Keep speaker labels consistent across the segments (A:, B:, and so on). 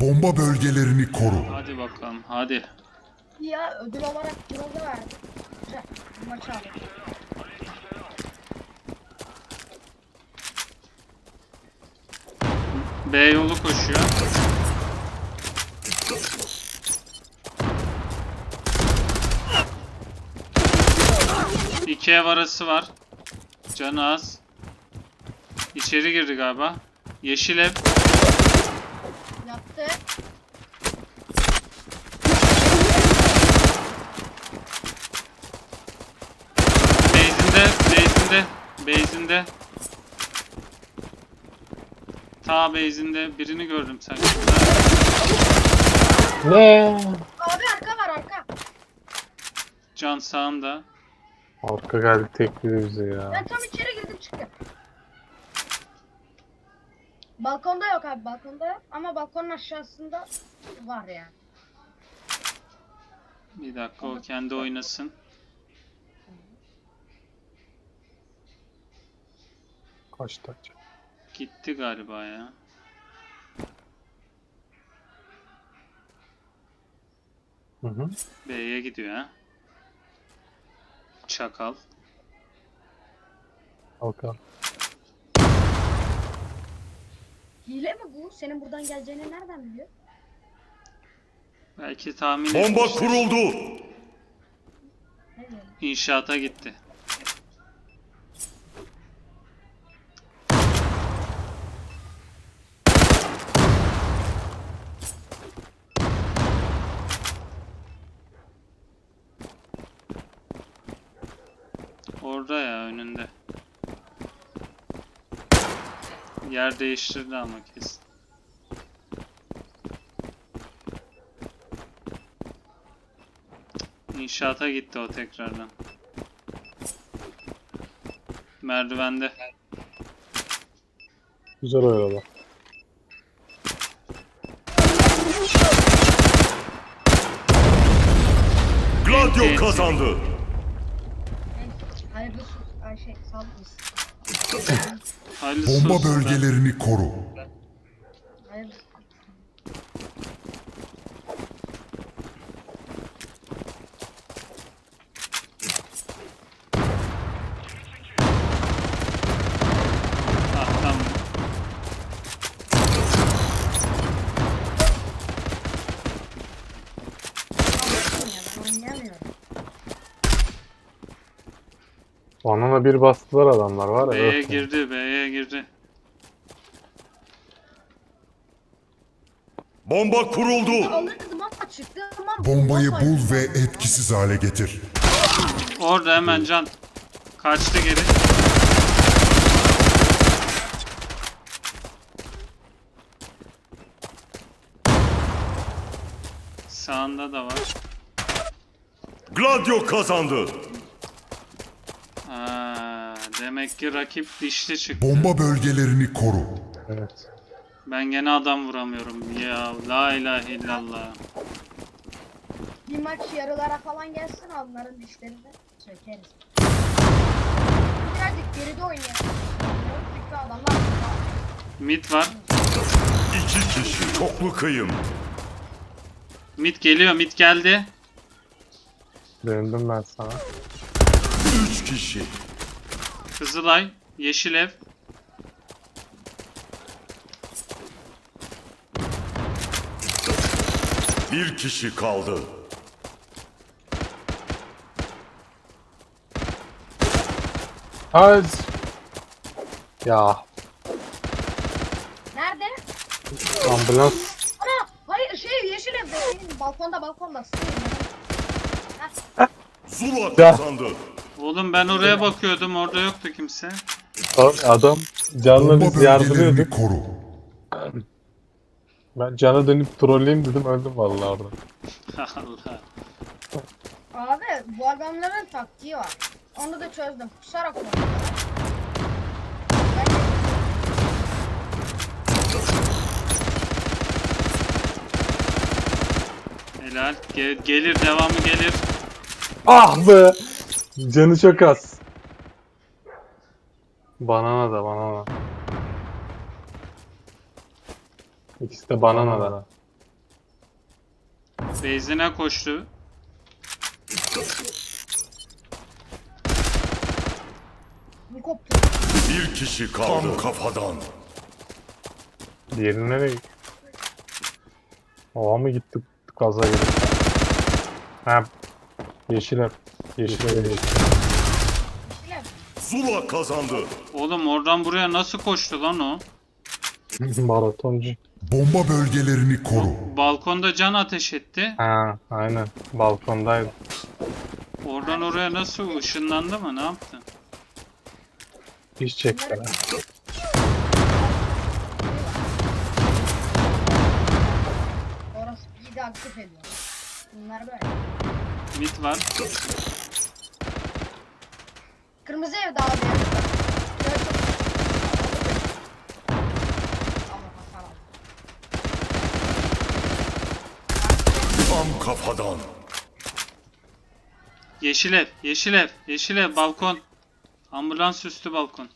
A: Bomba bölgelerini koru.
B: Hadi bakalım hadi.
C: Ya ödül olarak Groza verdi. Aldık.
B: B yolu koşuyor. İki ev arası var. Canı az. İçeri girdi galiba. Yeşil ev.
C: Yattı.
B: Base'inde, base'inde, base'inde. Ta base'inde birini gördüm sanki.
D: Ne?
C: Abi arka var arka.
B: Can sağında.
D: Arka geldi tekli bize ya.
C: Ben tam içeri girdim çıktım. Balkonda yok abi balkonda yok. Ama balkonun aşağısında var yani.
B: Bir dakika o kendi oynasın.
D: Kaç taç?
B: Gitti galiba ya.
D: Hı hı.
B: B'ye gidiyor ha. Çakal.
D: Halka.
C: Hile mi bu? Senin buradan geleceğini nereden biliyor?
B: Belki tahmin
E: Bomba
B: etmiştir.
E: kuruldu.
C: Ne.
B: İnşaata gitti. Orada ya önünde. Yer değiştirdi ama kesin. İnşaata gitti o tekrardan. Merdivende.
D: Güzel oynadı.
E: Gladio kazandı.
C: Sus. Ay şey olsun.
B: Hayırlısı
A: Bomba
B: olsun be.
A: bölgelerini koru.
C: Hayırlı
B: Ah, tamam.
C: olsun ya. Ben oynayamıyorum.
D: Bana da bir bastılar adamlar var ya.
B: B'ye girdi, B'ye girdi.
E: Bomba kuruldu.
C: Alırdım ama çıktı ama
A: Bombayı
C: bomba
A: bul ve etkisiz hale getir.
B: Orada hemen can. Kaçtı geri. Sağında da var.
E: Gladio kazandı.
B: Demek ki rakip dişli çıktı.
A: Bomba bölgelerini koru.
D: Evet.
B: Ben gene adam vuramıyorum ya. La ilahe illallah.
C: Bir maç yarılara falan gelsin onların dişlerini sökeriz. Birazcık geride oynayalım. Çünkü adamlar
B: Mid var.
E: İki kişi çoklu kıyım.
B: Mid geliyor, mid geldi.
D: Döndüm ben sana.
E: Üç kişi.
B: Kızılay, yeşil ev.
E: Bir kişi kaldı.
D: Hadi. Ya
C: Nerede?
D: ambulans
C: Ana! Hayır şey yeşil evde. Benim balkonda balkonda.
E: Zula kazandı.
B: Oğlum ben oraya bakıyordum, orada yoktu kimse.
D: adam canla biz yardırıyorduk.
A: bölgelerini koru.
D: Ben cana dönüp trolleyim dedim öldüm vallahi orada.
B: Allah.
C: Abi bu adamların taktiği var. Onu da çözdüm. Kusarak de-
B: Helal. Ge- gelir, devamı gelir.
D: Ah be! Canı çok az. Banana da banana. İkisi de banana da.
B: Beyzine koştu.
C: Bir koptu.
E: Bir kişi kaldı. Tam kafadan.
D: Diğeri nereye gitti? Ova mı gittik gaza girdik? Ha. Yeşil ev. Yeşil ev. yeşil.
C: Bile
E: Zula kazandı.
B: Oğlum oradan buraya nasıl koştu lan o?
D: Maratoncu.
A: Bomba bölgelerini koru.
B: Balkonda can ateş etti.
D: Ha aynen. Balkondaydı.
B: Oradan oraya nasıl ışınlandı mı? Ne yaptı?
D: İş çekti. ha.
C: orası iyi de aktif ediyor. Bunlar böyle.
B: Mit var.
C: Kırmızı evde abi.
E: Tam kafadan.
B: Yeşil ev, yeşil ev, yeşil ev, balkon. Ambulans üstü balkon.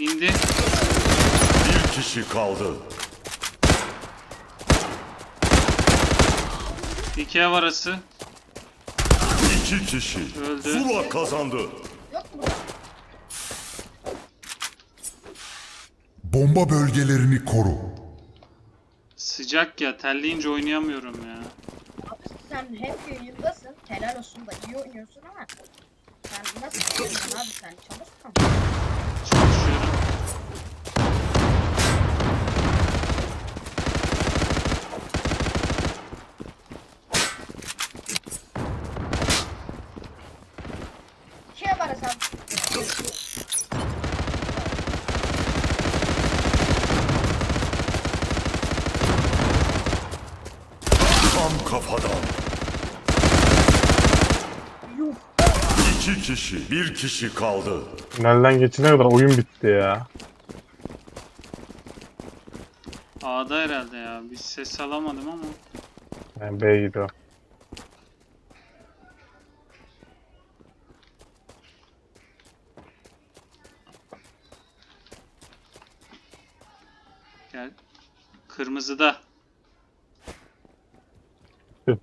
B: İndi.
E: Bir kişi kaldı.
B: İki ev arası.
E: İki kişi.
B: Öldü.
E: Zula kazandı.
C: Yok mu burada?
A: Bomba bölgelerini koru.
B: Sıcak ya, terleyince oynayamıyorum ya.
C: Abi sen hep yayındasın. Helal olsun da iyi oynuyorsun ama. Sen nasıl oynuyorsun abi sen musun?
B: Çalışıyorum.
E: Kişi. Bir kişi kaldı.
D: Tünelden geçene kadar oyun bitti ya.
B: A'da herhalde ya. Bir ses alamadım ama.
D: Yani B gidiyor.
B: Gel. Kırmızıda.
D: Hı.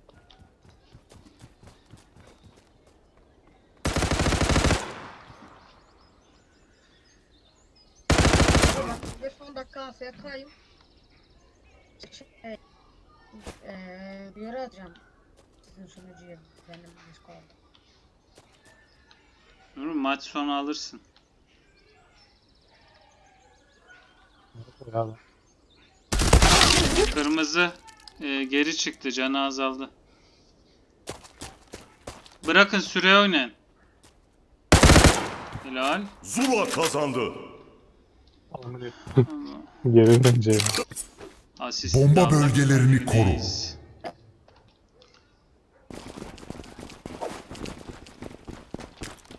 C: Ve dakika AFK'yım. Şey, eee bir yere atacağım. Sizin sunucuya benim Discord'da.
B: Dur maç sonu alırsın.
D: Ya,
B: Kırmızı e, geri çıktı. Canı azaldı. Bırakın süre oynayın. Helal.
E: Zula kazandı.
D: Geri döneceğim.
B: Asist
A: Bomba bölgelerini koru.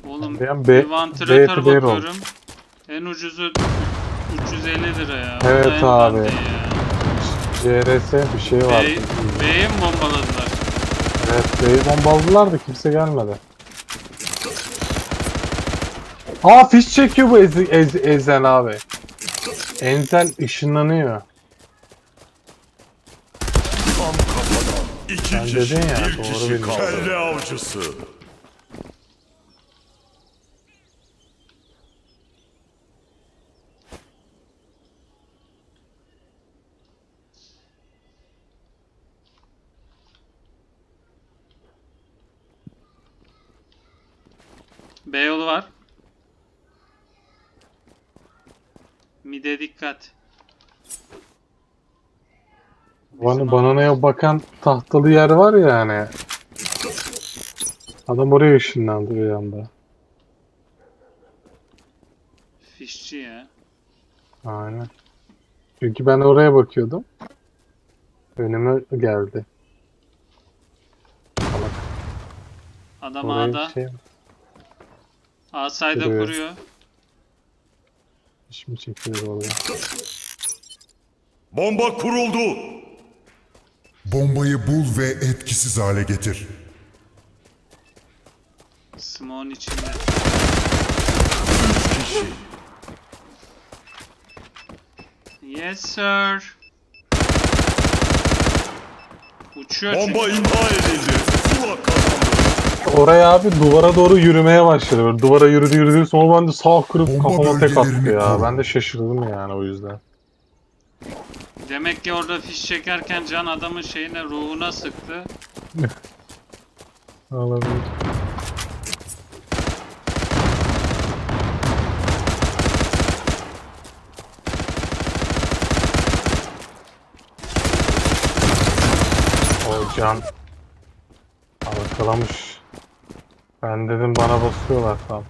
B: Oğlum
D: Ben
B: bir
D: B-
B: vantilatör
D: B B roll.
B: bakıyorum. En ucuzu 350 lira ya. O
D: Evet
B: en
D: abi.
B: ya.
D: CRS bir şey var.
B: B'yi mi bombaladılar?
D: Evet B'yi bombaladılar da kimse gelmedi. Aa fiş çekiyor bu Ez Ez- Ezen abi. Enzel ışınlanıyor.
E: Tam kafadan. İki
D: Sen
E: kişi.
D: dedin ya,
E: bir
D: doğru
E: kişi
D: bildin.
E: kaldı. Kelle avcısı.
B: B yolu var. Mide dikkat.
D: Bana, bananaya bakan tahtalı yer var ya hani. Adam oraya ışınlandı bir anda.
B: Fişçi ya.
D: Aynen. Çünkü ben oraya bakıyordum. Önüme geldi.
B: Adam
D: Oraya şey
B: A sayda
D: Kuruyor.
B: Kuruyor.
D: iş mi çekiyor oraya?
E: Bomba kuruldu.
A: Bombayı bul ve etkisiz hale getir.
B: Smoke'un içinde.
E: Üç kişi.
B: Yes sir. Uçuyor
E: Bomba
B: çünkü.
E: imha edildi. Zula kazandı.
D: Oraya abi duvara doğru yürümeye başladı. Böyle duvara yürüdü yürüdü sonra ben de sağ kırıp
A: Bomba
D: kafama tek attı
A: bölgelerini
D: ya.
A: koru.
D: Ben de şaşırdım yani o yüzden.
B: Demek ki orada fiş çekerken can adamın şeyine ruhuna sıktı.
D: Olabilir. O can arkalamış. Ben dedim bana basıyorlar tam.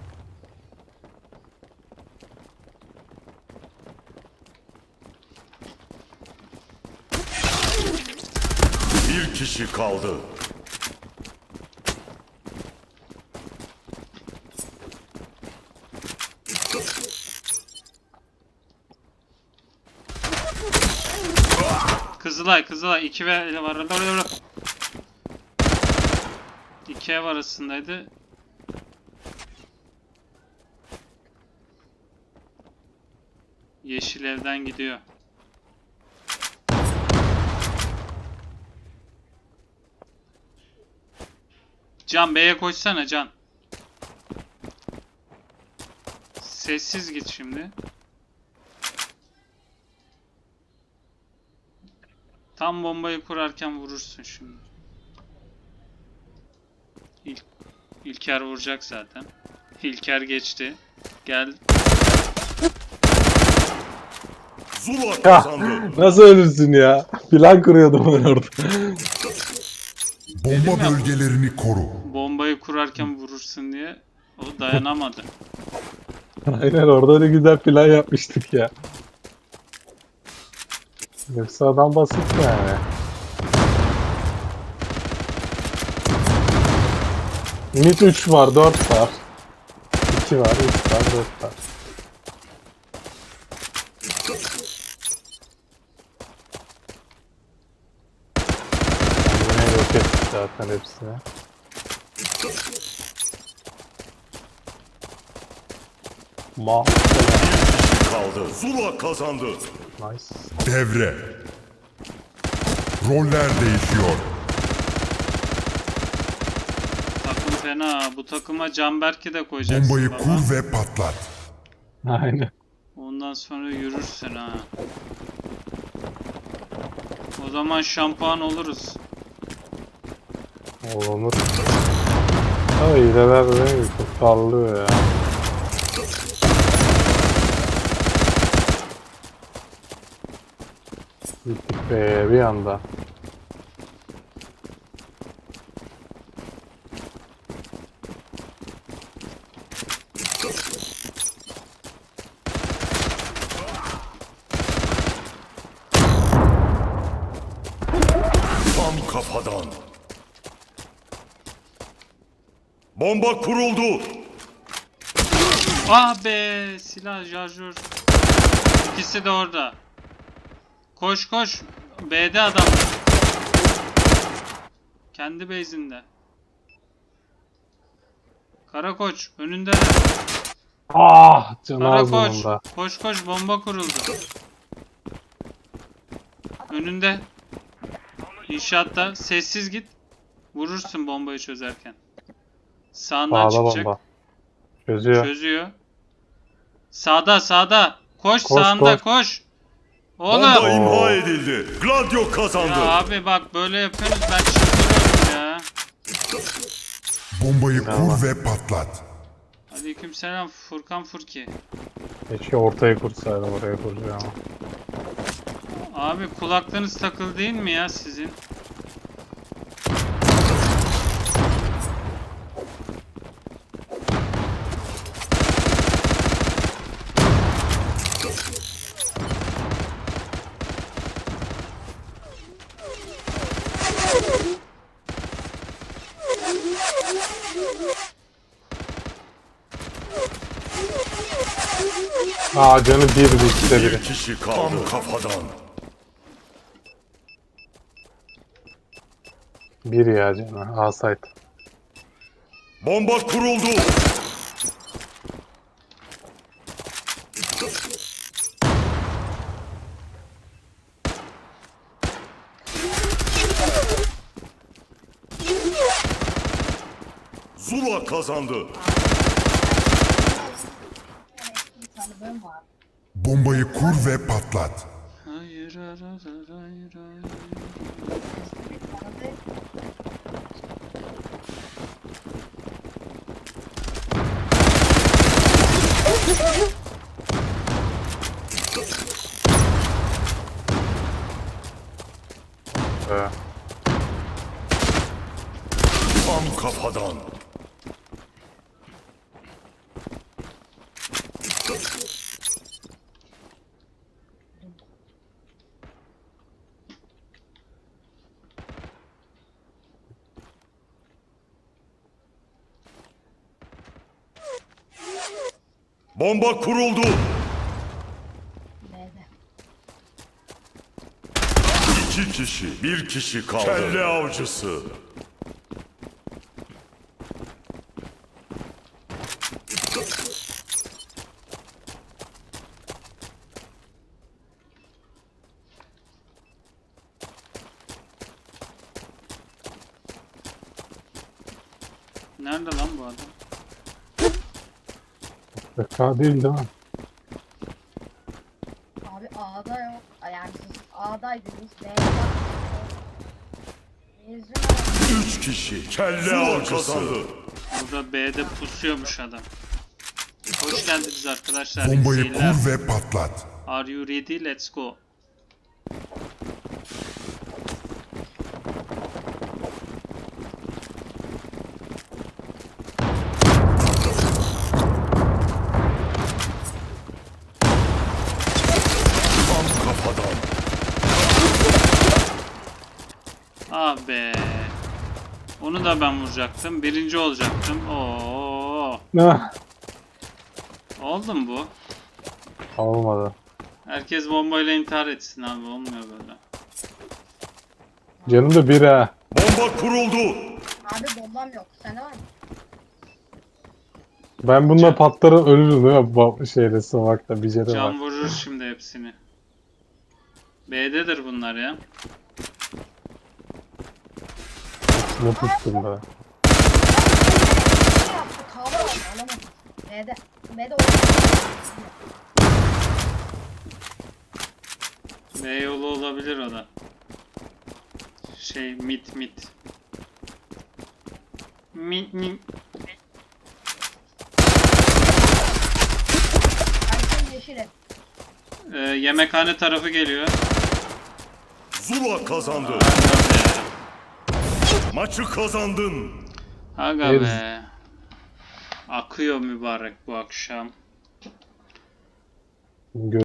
E: Bir kişi kaldı.
B: Kızılay Kızılay 2 ve var. Orada orada orada. 2 ev arasındaydı. Yeşil evden gidiyor. Can B'ye koşsana Can. Sessiz git şimdi. Tam bombayı kurarken vurursun şimdi. İlk, İlker vuracak zaten. İlker geçti. Gel.
E: Zula kazandı.
D: nasıl ölürsün ya? Plan kuruyordum ben orada.
B: Dedim
A: Bomba
B: ya.
A: bölgelerini koru.
B: Bombayı kurarken vurursun diye. O dayanamadı.
D: Aynen orada ne güzel plan yapmıştık ya. Yoksa adam basit yani. Mid 3 var, 4 var. 2 var, 3 var, 4 var. Zaten. Mahvoldu.
E: kişi kaldı. Zula kazandı.
D: Nice.
A: Devre. Roller değişiyor.
B: Takım fena. Bu takıma Canberk'i de koyacaksın
A: Bombayı
B: baba.
A: kur ve patlat.
D: Aynen.
B: Ondan sonra yürürsün ha. O zaman şampuan oluruz.
D: Olur. Ama hileler de? Çok sallıyor ya. Gittik be bir anda.
E: Tam kafadan. Bomba kuruldu.
B: Ah be silah şarjör. İkisi de orada. Koş koş. B'de adam. Kendi base'inde. Karakoç önünde.
D: Ah! Canı
B: Karakoç.
D: ağzımda.
B: Koş koş bomba kuruldu. Önünde. İnşaatta sessiz git. Vurursun bombayı çözerken. Sağından
D: Sağda
B: çıkacak.
D: bomba. Çözüyor.
B: Çözüyor. Sağda sağda. Koş,
D: Koş,
B: sağında
D: koş.
B: koş.
E: Bomba
B: Oğlum.
E: imha edildi. Gladio kazandı.
B: Ya abi bak böyle yapıyorsunuz ben çıldırıyorum ya.
A: Bombayı
D: Tamam.
A: kur ve patlat.
B: Aleykümselam Furkan Furki.
D: Keşke ortaya kursaydım oraya kuracağım.
B: Abi kulaklığınız takılı değil mi ya sizin?
D: Aa canı bir bir ikide biri.
E: kişi kaldı. Tam kafadan.
D: Bir ya canı. A site.
E: Bomba kuruldu. Zula kazandı.
A: Bombayı kur ve patlat.
B: Hayır hayır hayır hayır
E: Tam kafadan. Bomba kuruldu.
C: B'de.
E: İki kişi, bir kişi kaldı. Kelle avcısı.
B: Nerede lan bu adam?
D: Beka değil değil mi?
C: Abi A'da yok. Ay, Yani siz A'daydınız. B'de. Mezun.
E: Üç kişi, kelle avcısı.
B: Burada B'de pusuyormuş adam. Hoş geldiniz arkadaşlar.
A: Bombayı kur ve patlat.
B: Are you ready? Let's go.
E: Tam kafadan.
B: Ah be. Onu da ben vuracaktım. Birinci olacaktım. Oo.
D: Ah,
B: Oldu mu bu?
D: olmadı.
B: Herkes bombayla intihar etsin abi. Olmuyor böyle.
D: Canım da bir ha.
E: Bomba kuruldu.
C: Abi bombam yok. Sende var mı?
D: Ben bununla patlarım ölürüm değil mi? Bu şeyle sıvakta bir yere
B: Can
D: bak.
B: vurur şimdi hepsini. B'dedir bunlar ya.
D: Tuttum be.
C: Ne yaptı? Kahve aldı. Alamadım. B'de. B'de oyun.
B: B yolu olabilir o da. Şey mit mit. Mit mit.
C: Yeşil ev.
B: Ee, yemekhane tarafı geliyor.
E: Zula kazandı.
B: Be.
E: Maçı kazandın.
B: Aga be. Akıyor mübarek bu akşam.
D: Gö-